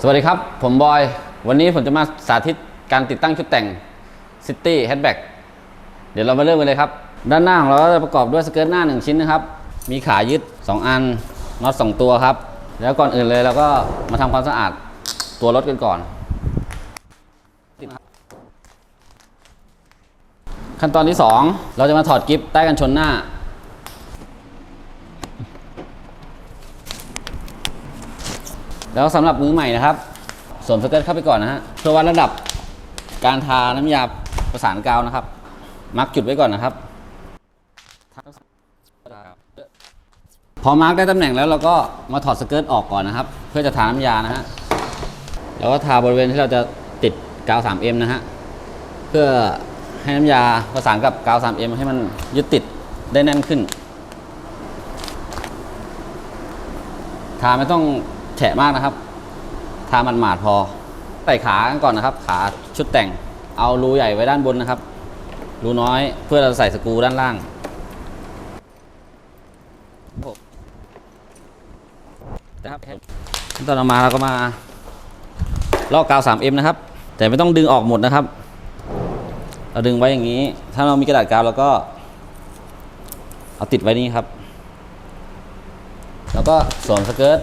สวัสดีครับ ผมบอย วันนี้ผมจะมาสาธิตการติดตั้งชุดแต่ง City Hatchback เดี๋ยวเรามาเริ่มกันเลยครับ ด้านหน้าของเราก็จะประกอบด้วยสเกิร์ตหน้า 1 ชิ้นนะครับ มีขายึด 2 อันน็อต2ตัวครับ แล้วก่อนอื่นเลยเราก็มาทำความสะอาดตัวรถกันก่อน ขั้นตอนที่ 2 เราจะมาถอดกิฟต์ใต้กันชนหน้า แล้วสำหรับมือใหม่นะครับสวมสเกิร์ตเข้าไปก่อนนะฮะเพื่อวัดระดับการทาน้ำยาประสานกาวนะครับ มาร์กจุดไว้ก่อนนะครับ พอมาร์กได้ตำแหน่งแล้วเราก็มาถอดสเกิร์ตออกก่อนนะครับ เพื่อจะทาน้ำยานะฮะแล้วก็ทาบริเวณที่เราจะติดกาว 3M นะฮะเพื่อให้น้ำยาประสานกับกาว 3M ให้มันยึดติดได้แน่นขึ้น ทาไม่ต้อง แฉะมากนะครับ ทามันหมาดพอ ใส่ขากันก่อนนะครับ ขาชุดแต่ง เอารูใหญ่ไว้ด้านบนนะครับ รูน้อยเพื่อเราใส่สกรูด้านล่างนะครับขั้นตอนต่อมาเราก็มาลอกกาว 3M นะครับ แต่ไม่ต้องดึงออกหมดนะครับ เราดึงไว้อย่างนี้ ถ้าเรามีกระดาษกาวเราก็ เอาติดไว้นี่ครับ แล้วก็สวมสเกิร์ต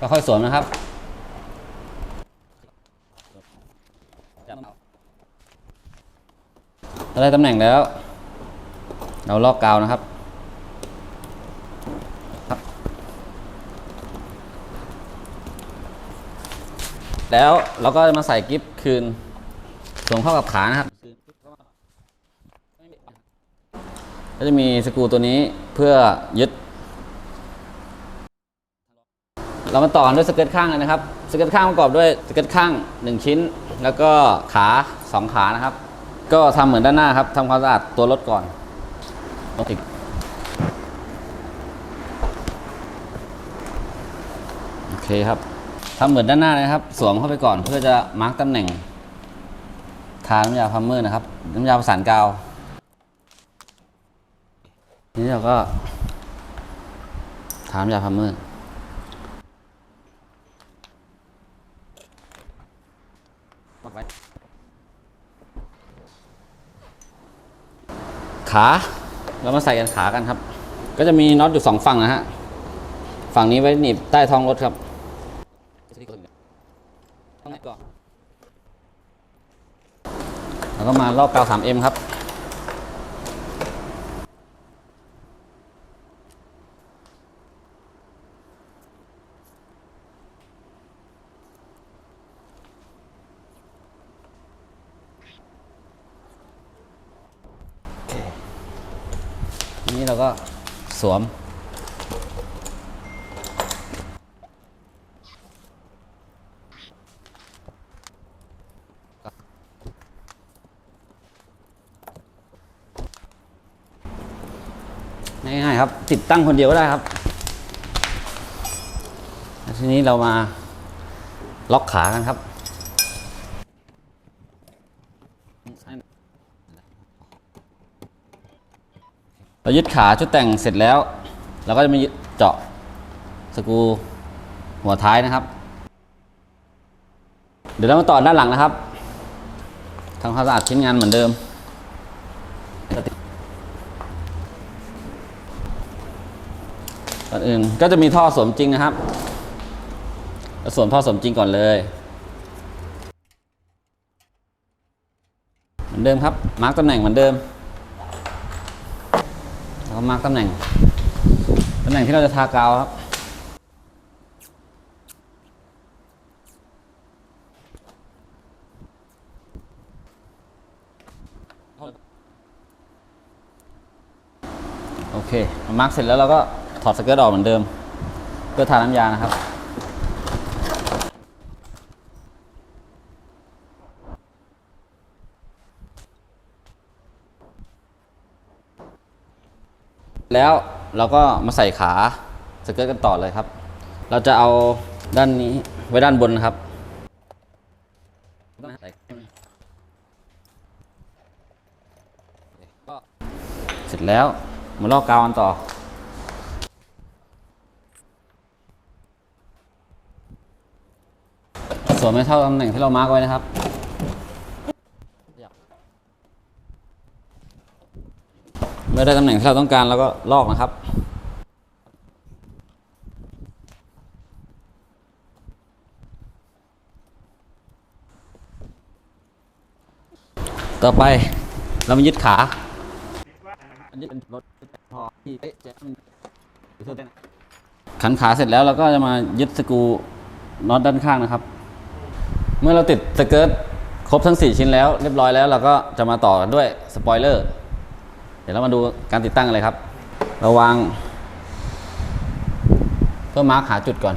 ก็ค่อยสวมนะครับถ้าได้ตำแหน่งแล้ว เราลอกกาวนะครับ แล้วเราก็มาใส่กิฟคืนสวมเข้ากับขานะครับก็จะมีสกรูตัวนี้เพื่อยึด เรามาต่อด้วยสเกิร์ตข้างเลยนะครับ สเกิร์ตข้างประกอบด้วยสเกิร์ตข้าง 1 ชิ้น แล้วก็ขา 2 ขานะครับ ก็ทำเหมือนด้านหน้าครับทำความสะอาดตัวรถก่อนรถติดโอเคครับทำเหมือนด้านหน้าเลยครับ สวมเข้าไปก่อนเพื่อจะมาร์กตำแหน่งทาน้ำยาพัมเมอร์นะครับ น้ำยาประสานกาวนี่เราก็ทาน้ำยาพัมเมอร์ ขาเรามาใส่กันขากันครับ ก็จะมีน็อตอยู่สองฝั่งนะฮะ ฝั่งนี้ไว้หนีบใต้ท้องรถครับแล้วก็มาลอกกาว 3M ครับ นี่เราก็สวม ง่ายๆครับ ติดตั้งคนเดียวก็ได้ครับทีนี้เรามาล็อกขากันครับ เรายึดขาชุดแต่งเสร็จแล้วเราก็จะมาเจาะสกรูหัวท้ายนะครับ เดี๋ยวเรามาต่อด้านหลังนะครับทำความสะอาดชิ้นงานเหมือนเดิมก่อนอื่นก็จะมีท่อสวมจริงนะครับเราสวมท่อสวมจริงก่อนเลยเหมือนเดิมครับ มาร์กตำแหน่งเหมือนเดิม แล้วก็มาร์กตำแหน่งตำแหน่งที่เราจะทากาวครับโอเคมาร์กเสร็จแล้วเราก็ถอดสเกิร์ตออกเหมือนเดิม เพื่อทาน้ำยานะครับ แล้วเราก็มาใส่ขาสเกิร์ตกันต่อเลยครับ เราจะเอาด้านนี้ไว้ด้านบนนะครับเสร็จแล้วมาลอกกาวกันต่อส่วนไม่เท่าตำแหน่งที่เรามาร์กไว้นะครับ เมื่อได้ตำแหน่งที่เราต้องการเราก็ลอกนะครับ ต่อไปเรามายึดขาขันขาเสร็จแล้วเราก็จะมายึดสกูน็อตด้านข้างนะครับ เมื่อเราติดสเกิร์ตครบทั้ง 4 ชิ้นแล้ว เรียบร้อยแล้วเราก็จะมาต่อกันด้วยสปอยเลอร์ เดี๋ยวเรามาดูการติดตั้งเลยครับ เราวาง เพื่อมาร์คหาจุดก่อน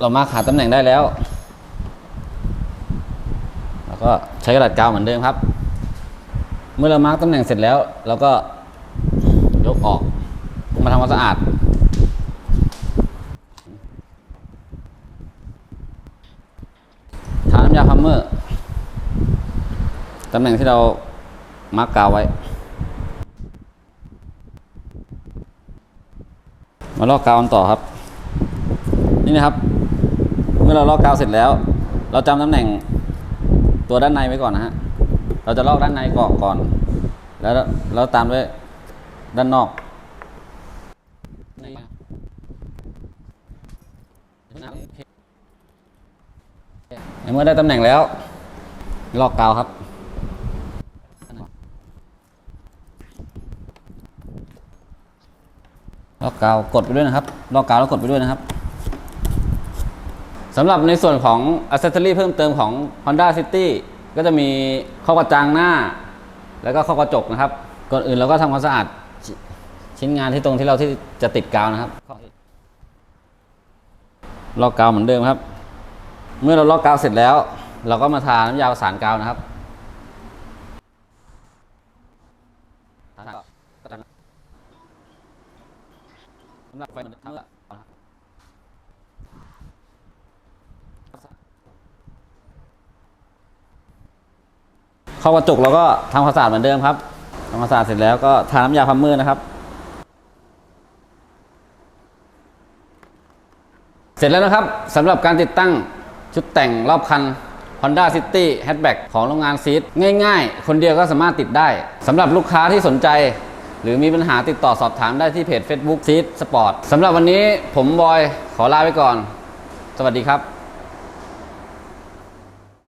เรามาร์คหาตำแหน่งได้แล้ว แล้วก็ใช้กระดาษกาวเหมือนเดิมครับ เมื่อเรามาร์กตำแหน่งเสร็จแล้วเราก็ยกออกมาทำความสะอาด ทาน้ำยาพัมเมอร์ ตำแหน่งที่เรามาร์กกาวไว้ มาลอกกาวกันต่อครับ นี่นะครับ เมื่อเราลอกกาวเสร็จแล้ว เราจำตำแหน่งตัวด้านในไว้ก่อนนะฮะ เราจะลอกด้านในก่อนก่อน แล้วแล้วตามด้วยด้านนอกเมื่อได้ตำแหน่งแล้ว ลอกกาวครับ ลอกกาวกดไปด้วยนะครับลอกกาวแล้วกดไปด้วยนะครับสำหรับในส่วนของ a c c e s s o r y เพิ่มเติมของ Honda City ก็จะมีข้อกระจังหน้า แล้วก็ข้อกระจกนะครับ ก่อนอื่นเราก็ทำความสะอาดชชิ้นงานที่ตรงที่เราที่จะติดกาวนะครับลอกกาวเหมือนเดิมครับ เมื่อเราลอกกาวเสร็จแล้ว เราก็มาทาน้ำยาประสานกาวนะครับสำหรับไฟมันเมื่อเข้ากระจกเราก็ทำความสะอาดเหมือนเดิมครับทำความสะอาดเสร็จแล้วก็ทาน้ำยาพัมเมอร์นะครับ เสร็จแล้วนะครับสำหรับการติดตั้งชุดแต่งรอบคัน Honda City Hatchback ของโรงงานซีดง่ายๆ คนเดียวก็สามารถติดได้สำหรับลูกค้าที่สนใจ หรือมีปัญหาติดต่อสอบถามได้ที่เพจ Facebook ซีดสปอร์ตสำหรับวันนี้ผมบอยขอลาไปก่อน สวัสดีครับ